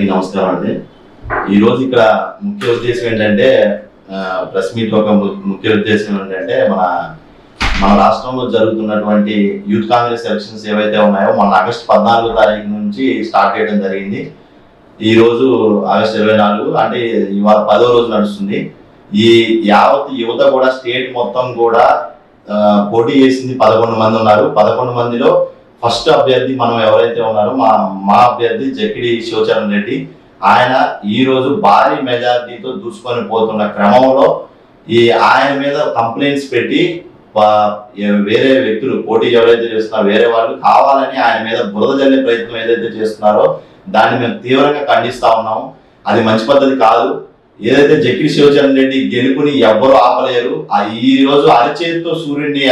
అందరికీ నమస్కారం అండి. ఈరోజు ఇక్కడ ముఖ్య ఉద్దేశం ఏంటంటే ప్రెస్ మీట్ ఒక ము- ముఖ్య ఉద్దేశం ఏంటంటే మన మన రాష్ట్రంలో జరుగుతున్నటువంటి యూత్ కాంగ్రెస్ ఎలక్షన్స్ ఏవైతే ఉన్నాయో మన ఆగస్టు పద్నాలుగో తారీఖు నుంచి స్టార్ట్ చేయడం జరిగింది. ఈ రోజు ఆగస్టు ఇరవై నాలుగు అంటే ఇవాళ పదో రోజు నడుస్తుంది. ఈ యావత్ యువత కూడా స్టేట్ మొత్తం కూడా పోటీ చేసింది పదకొండు మంది ఉన్నారు. పదకొండు మందిలో ఫస్ట్ అభ్యర్థి మనం ఎవరైతే ఉన్నారో మా మా అభ్యర్థి జకిడి శివచరణ్ రెడ్డి ఆయన ఈరోజు భారీ మెజారిటీతో దూసుకొని పోతున్న క్రమంలో ఈ ఆయన మీద కంప్లైంట్స్ పెట్టి వేరే వ్యక్తులు పోటీ ఎవరైతే చేస్తున్నారో వేరే వాళ్ళు కావాలని ఆయన మీద బురద జల్లే ప్రయత్నం ఏదైతే చేస్తున్నారో దాన్ని మేము తీవ్రంగా ఖండిస్తా ఉన్నాము. అది మంచి పద్ధతి కాదు. ఏదైతే జగ్గి శివచరణ్ రెడ్డి గెలుపుని ఎవ్వరు ఆపలేరు ఆ ఈ రోజు అరచేతితో సూర్యుడిని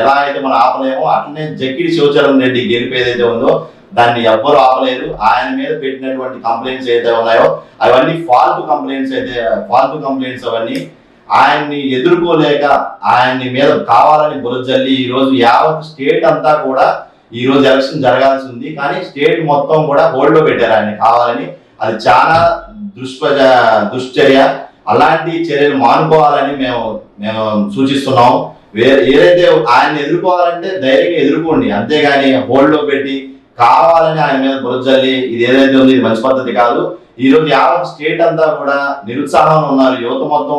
ఎలా అయితే మనం ఆపలేమో అట్లనే జగ్గిడి శివచరణ్ రెడ్డి గెలుపు ఏదైతే ఉందో దాన్ని ఎవ్వరు ఆపలేరు. ఆయన మీద పెట్టినటువంటి కంప్లైంట్స్ ఏదైతే ఉన్నాయో అవన్నీ ఫాల్ట్ కంప్లైంట్స్ అయితే ఫాల్ట్ కంప్లైంట్స్ అవన్నీ ఆయన్ని ఎదుర్కోలేక ఆయన్ని మీద కావాలని బురజల్లి ఈ రోజు యావత్ స్టేట్ అంతా కూడా ఈ రోజు ఎలక్షన్ జరగాల్సి ఉంది. కానీ స్టేట్ మొత్తం కూడా హోల్డ్లో పెట్టారు. ఆయన కావాలని అది చాలా దుష్పజ దుశ్చర్య. అలాంటి చర్యలు మానుకోవాలని మేము మేము సూచిస్తున్నాము వేరే ఏదైతే ఆయన్ని ఎదుర్కోవాలంటే ధైర్యంగా ఎదుర్కోండి. అంతేగాని హోల్డ్లో పెట్టి కావాలని ఆయన మీద బురజల్లి ఇది ఏదైతే ఉంది ఇది మంచి పద్ధతి కాదు. ఈ రోజు యావత్ స్టేట్ అంతా కూడా నిరుత్సాహంలో ఉన్నారు. యువత మొత్తం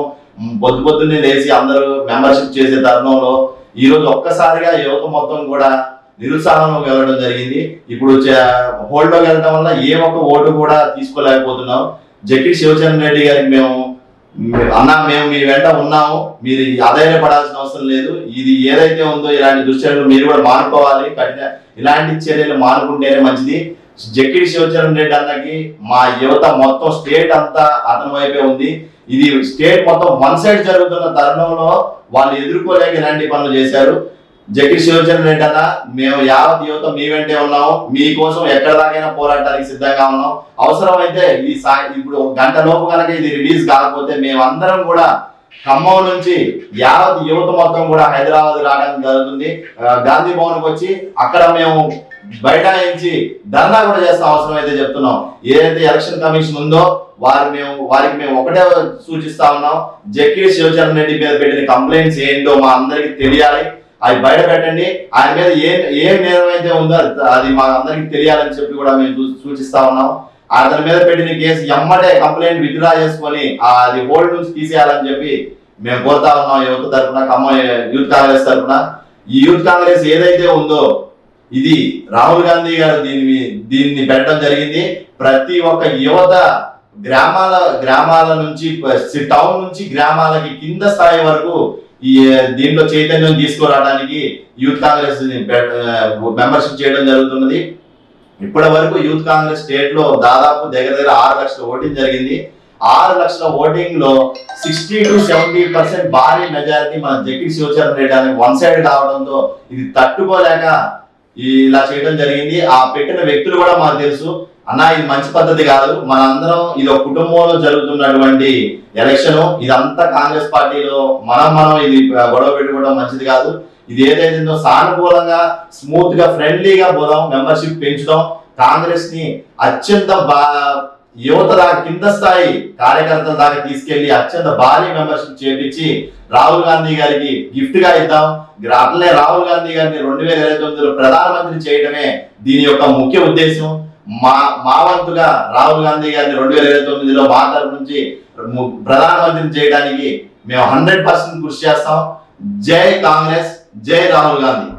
పొద్దు పొద్దున్నే లేచి అందరూ మెంబర్షిప్ చేసే తరుణంలో ఈరోజు ఒక్కసారిగా యువత మొత్తం కూడా నిరుత్సాహంలోకి వెళ్ళడం జరిగింది. ఇప్పుడు హోల్డ్ వెళ్ళడం వల్ల ఏ ఒక్క ఓటు కూడా తీసుకోలేకపోతున్నాం. జకిడి శివచంద్ర రెడ్డి గారికి మేము అన్నా మేము మీ వెంట ఉన్నాము. మీరు ఆదాయపడాల్సిన అవసరం లేదు. ఇది ఏదైతే ఉందో ఇలాంటి దుశ్చర్యలు మీరు కూడా మానుకోవాలి. కఠిన ఇలాంటి చర్యలు మానుకుంటేనే మంచిది. జక్కిడి శివచరణ్ రెడ్డి అన్నకి మా యువత మొత్తం స్టేట్ అంతా అతని వైపే ఉంది. ఇది స్టేట్ మొత్తం వన్ సైడ్ జరుగుతున్న తరుణంలో వాళ్ళు ఎదుర్కోలేక ఇలాంటి పనులు చేశారు. జక్కిడి శివచరణ్ ఏంటన్నా మేము యావత్ యువత మీ వెంటే ఉన్నాము మీకోసం ఎక్కడ దాకైనా పోరాటానికి సిద్ధంగా ఉన్నాం. అవసరమైతే ఈ సా ఇప్పుడు ఒక గంట లోపు కనుక ఇది రిలీజ్ కాకపోతే మేమందరం కూడా ఖమ్మం నుంచి యావత్ యువత మొత్తం కూడా హైదరాబాద్ రావడానికి జరుగుతుంది. గాంధీ భవన్కి వచ్చి అక్కడ మేము బైఠాయించి ధర్నా కూడా చేస్తాం అవసరం అయితే చెప్తున్నాం. ఏదైతే ఎలక్షన్ కమిషన్ ఉందో వారి మేము వారికి మేము ఒకటే సూచిస్తా ఉన్నాం. జక్కి శివచరణ్ రెడ్డి మీద పెట్టిన కంప్లైంట్స్ ఏంటో మా అందరికి తెలియాలి. అది బయట పెట్టండి. ఆయన మీద ఏ ఏ నేరం అయితే ఉందో అది- అది మా అందరికి తెలియాలని చెప్పి కూడా మేము సూచిస్తా ఉన్నాం. అతని మీద పెట్టిన కేసు ఎమ్మటే కంప్లైంట్ విత్డ్రా చేసుకొని ఆ అది హోల్డ్ నుంచి తీసేయాలని చెప్పి మేము కోరుతా ఉన్నాం యువత తరఫున ఖమ్మం యూత్ కాంగ్రెస్ తరఫున. ఈ యూత్ కాంగ్రెస్ ఏదైతే ఉందో ఇది రాహుల్ గాంధీ గారు దీన్ని దీన్ని పెట్టడం జరిగింది. ప్రతి ఒక్క యువత గ్రామాల గ్రామాల నుంచి టౌన్ నుంచి గ్రామాలకి కింద స్థాయి వరకు ఈ దీంట్లో చైతన్యం తీసుకురావడానికి యూత్ కాంగ్రెస్ మెంబర్షిప్ చేయడం జరుగుతున్నది. ఇప్పటి వరకు యూత్ కాంగ్రెస్ స్టేట్లో దాదాపు దగ్గర దగ్గర ఆరు లక్షల ఓటింగ్ జరిగింది. ఆరు లక్షల ఓటింగ్లో సిక్స్టీ టు సెవెంటీ పర్సెంట్ భారీ మెజారిటీ మన జగ్గి శివచరణ్ రెడ్డి వన్ సైడ్ కావడంతో ఇది తట్టుకోలేక ఇలా చేయడం జరిగింది. ఆ పెట్టిన వ్యక్తులు కూడా మాకు తెలుసు. అన్న ఇది మంచి పద్ధతి కాదు. మనందరం ఇది ఒక కుటుంబంలో జరుగుతున్నటువంటి ఎలక్షన్ ఇదంతా కాంగ్రెస్ పార్టీలో మనం మనం ఇది గొడవ పెట్టుకోవడం మంచిది కాదు. ఇది ఏదైతే సానుకూలంగా స్మూత్గా ఫ్రెండ్లీగా పోదాం మెంబర్షిప్ పెంచుదాం. కాంగ్రెస్ని అత్యంత బా యువత దాకా కింద స్థాయి కార్యకర్తల దాకా తీసుకెళ్ళి అత్యంత భారీ మెంబర్షిప్ చేపించి రాహుల్ గాంధీ గారికి గిఫ్ట్గా ఇద్దాం అట్లనే రాహుల్ గాంధీ గారిని రెండు వేల ఇరవై తొమ్మిదిలో ప్రధానమంత్రి చేయడమే దీని యొక్క ముఖ్య ఉద్దేశం మా మా వంతుగా రాహుల్ గాంధీ గారిని రెండు వేల ఇరవై తొమ్మిదిలో మా తరపు నుంచి ప్రధానమంత్రిని చేయడానికి మేము హండ్రెడ్ పర్సెంట్ కృషి చేస్తాం. జై కాంగ్రెస్ జై రాహుల్ గాంధీ.